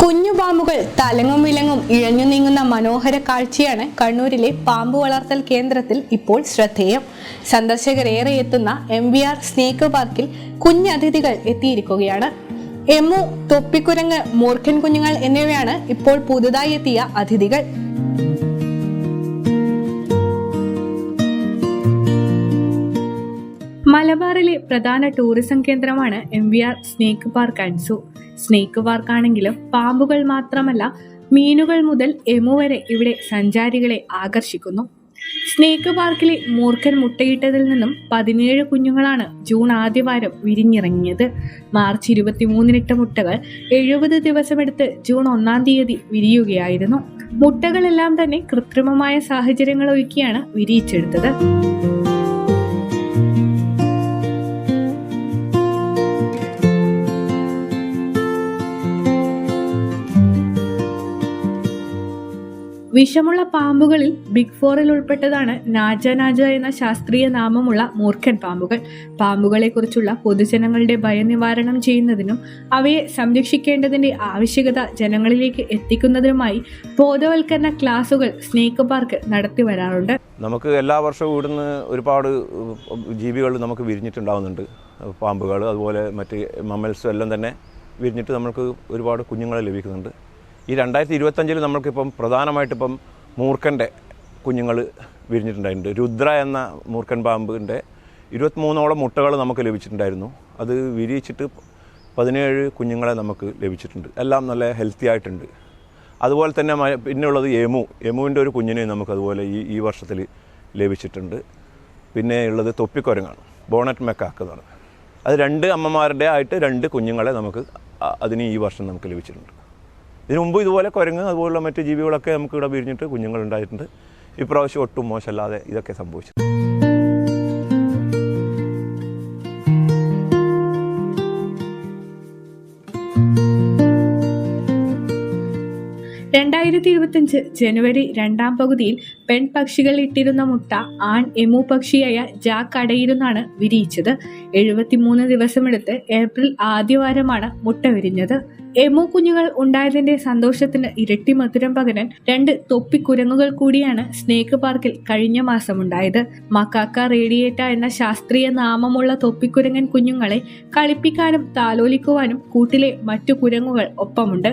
കുഞ്ഞുപാമ്പുകൾ തലങ്ങും വിലങ്ങും ഇഴഞ്ഞു നീങ്ങുന്ന മനോഹര കാഴ്ചയാണ് കണ്ണൂരിലെ പാമ്പ് വളർത്തൽ കേന്ദ്രത്തിൽ ഇപ്പോൾ ശ്രദ്ധേയം. സന്ദർശകരേറെ എത്തുന്ന എം വി ആർ സ്നേക്ക് പാർക്കിൽ കുഞ്ഞതിഥികൾ എത്തിയിരിക്കുകയാണ്. എമ്മു തൊപ്പിക്കുരങ്ങ് മൂർഖൻ കുഞ്ഞുങ്ങൾ എന്നിവയാണ് ഇപ്പോൾ പുതുതായി എത്തിയ അതിഥികൾ. മലബാറിലെ പ്രധാന ടൂറിസം കേന്ദ്രമാണ് M V R snake park and zoo. Snake park ആണെങ്കിലും പാമ്പുകൾ മാത്രമല്ല മീനുകൾ മുതൽ എമു വരെ ഇവിടെ സഞ്ചാരികളെ ആകർഷിക്കുന്നു. സ്നേക്ക് പാർക്കിലെ മൂർഖൻ മുട്ടയിട്ടതിൽ നിന്നും പതിനേഴ് കുഞ്ഞുങ്ങളാണ് ജൂൺ ആദ്യവാരം വിരിഞ്ഞിറങ്ങിയത്. മാർച്ച് ഇരുപത്തിമൂന്നിനിട്ട മുട്ടകൾ എഴുപത് ദിവസമെടുത്ത് ജൂൺ ഒന്നാം തീയതി വിരിയുകയായിരുന്നു. മുട്ടകളെല്ലാം തന്നെ കൃത്രിമമായ സാഹചര്യങ്ങൾ ഒരുക്കിയാണ് വിരിയിച്ചെടുത്തത്. വിഷമുള്ള പാമ്പുകളിൽ ബിഗ് ഫോറിൽ ഉൾപ്പെട്ടതാണ് നാജ നാജ എന്ന ശാസ്ത്രീയ നാമമുള്ള മൂർഖൻ പാമ്പുകൾ. പാമ്പുകളെക്കുറിച്ചുള്ള പൊതുജനങ്ങളുടെ ഭയനിവാരണം ചെയ്യുന്നതിനും അവയെ സംരക്ഷിക്കേണ്ടതിന്റെ ആവശ്യകത ജനങ്ങളിലേക്ക് എത്തിക്കുന്നതിനുമായി ബോധവൽക്കരണ ക്ലാസുകൾ സ്നേക്ക് പാർക്ക് നടത്തി വരാറുണ്ട്. നമുക്ക് എല്ലാ വർഷവും ഇവിടുന്ന് ഒരുപാട് ജീവികൾ നമുക്ക് വിരിഞ്ഞിട്ടുണ്ടാവുന്നുണ്ട്. പാമ്പുകൾ അതുപോലെ മറ്റ് മമ്മൽസും എല്ലാം തന്നെ വിരിഞ്ഞിട്ട് നമുക്ക് ഒരുപാട് കുഞ്ഞുങ്ങളെ ലഭിക്കുന്നുണ്ട്. ഈ രണ്ടായിരത്തി ഇരുപത്തഞ്ചിൽ നമ്മൾക്കിപ്പം പ്രധാനമായിട്ടിപ്പം മൂർഖന്റെ കുഞ്ഞുങ്ങൾ വിരിഞ്ഞിട്ടുണ്ടായിട്ടുണ്ട്. രുദ്ര എന്ന മൂർഖൻ പാമ്പിന്റെ ഇരുപത്തിമൂന്നോളം മുട്ടകൾ നമുക്ക് ലഭിച്ചിട്ടുണ്ടായിരുന്നു. അത് വിരിയിച്ചിട്ട് പതിനേഴ് കുഞ്ഞുങ്ങളെ നമുക്ക് ലഭിച്ചിട്ടുണ്ട്. എല്ലാം നല്ല ഹെൽത്തി ആയിട്ടുണ്ട്. അതുപോലെ തന്നെ പിന്നെ പിന്നെയുള്ളത് യമു. യമുവിന്റെ ഒരു കുഞ്ഞിനെ നമുക്ക് അതുപോലെ ഈ ഈ വർഷത്തിൽ ലഭിച്ചിട്ടുണ്ട്. പിന്നെ ഉള്ളത് തൊപ്പിക്കൊരങ്ങാണ്. ബോണറ്റ് മെക്കാക്ക് എന്നാണ്. അത് രണ്ട് അമ്മമാരുടെ ആയിട്ട് രണ്ട് കുഞ്ഞുങ്ങളെ നമുക്ക് അതിന് ഈ വർഷം നമുക്ക് ലഭിച്ചിട്ടുണ്ട്. ഇതിനു മുമ്പ് ഇതുപോലെ കുരങ്ങ് അതുപോലുള്ള മറ്റ് ജീവികളൊക്കെ നമുക്ക് ഇവിടെ വിരിഞ്ഞിട്ട് കുഞ്ഞുങ്ങൾ ഉണ്ടായിട്ടുണ്ട് ഇപ്രാവശ്യം ഒട്ടും മോശമല്ലാതെ ഇതൊക്കെ സംഭവിച്ചു. രണ്ടായിരത്തി ഇരുപത്തിയഞ്ച് ജനുവരി രണ്ടാം പകുതിയിൽ പെൺപക്ഷികൾ ഇട്ടിരുന്ന മുട്ട ആൺ എമു പക്ഷിയായ ജാക്ക് അടയിരുന്നാണ് വിരിയിച്ചത്. എഴുപത്തിമൂന്ന് ദിവസമെടുത്ത് ഏപ്രിൽ ആദ്യവാരമാണ് മുട്ട വിരിഞ്ഞത്. എമു കുഞ്ഞുങ്ങൾ ഉണ്ടായതിന്റെ സന്തോഷത്തിന് ഇരട്ടി മധുരം പകരാൻ രണ്ട് തൊപ്പി കുരങ്ങുകൾ കൂടിയാണ് സ്നേക്ക് പാർക്കിൽ കഴിഞ്ഞ മാസം ഉണ്ടായത് മക്കാക്ക റേഡിയേറ്റ എന്ന ശാസ്ത്രീയ നാമമുള്ള തൊപ്പിക്കുരങ്ങൻ കുഞ്ഞുങ്ങളെ കളിപ്പിക്കാനും താലോലിക്കുവാനും കൂട്ടിലെ മറ്റു കുരങ്ങുകൾ ഒപ്പമുണ്ട്.